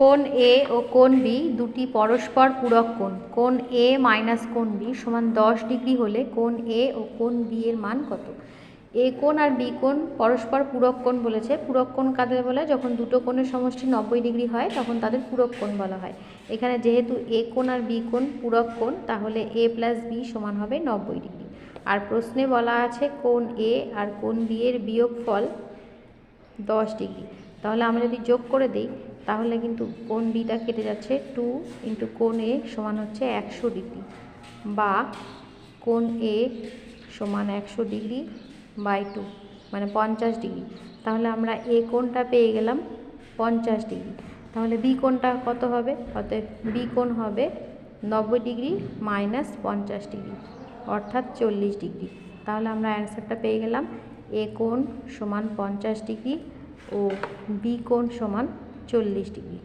কোণ এ ও কোণ বি দুটি পরস্পর পূরক কোণ। কোণ এ মাইনাস কোণ বি সমান দশ ডিগ্রি হলে কোণ এ ও কোণ বি এর মান কত? এ কোণ আর বি কোণ পরস্পর পূরক কোণ বলেছে। পূরক কোণ কাদের বলে? যখন দুটো কোণের সমষ্টি নব্বই ডিগ্রি হয়, তখন তাদের পূরক কোণ বলা হয়। এখানে যেহেতু এ কোণ আর বি কোণ পূরক কোণ, তাহলে এ প্লাস বি সমান হবে নব্বই ডিগ্রি। আর প্রশ্নে বলা আছে কোণ এ আর কোণ বি এর বিয়োগফল দশ ডিগ্রি। তাহলে আমরা যদি যোগ করে দিই, তাহলে কিন্তু কোণ বিটা কেটে যাচ্ছে টু ইন্টু কোণ এ সমান হচ্ছে একশো ডিগ্রি বা কোণ এ সমান একশো ডিগ্রি বাই টু মানে পঞ্চাশ ডিগ্রি। তাহলে আমরা এ কোণটা পেয়ে গেলাম পঞ্চাশ ডিগ্রি। তাহলে বি কোণটা কত হবে? অতএব বি কোণ হবে নব্বই ডিগ্রি মাইনাস পঞ্চাশ ডিগ্রি, অর্থাৎ চল্লিশ ডিগ্রি। তাহলে আমরা অ্যান্সারটা পেয়ে গেলাম এ কোণ সমান পঞ্চাশ ডিগ্রি ও বি কোণ সমান চল্লিশ ডিগ্রি।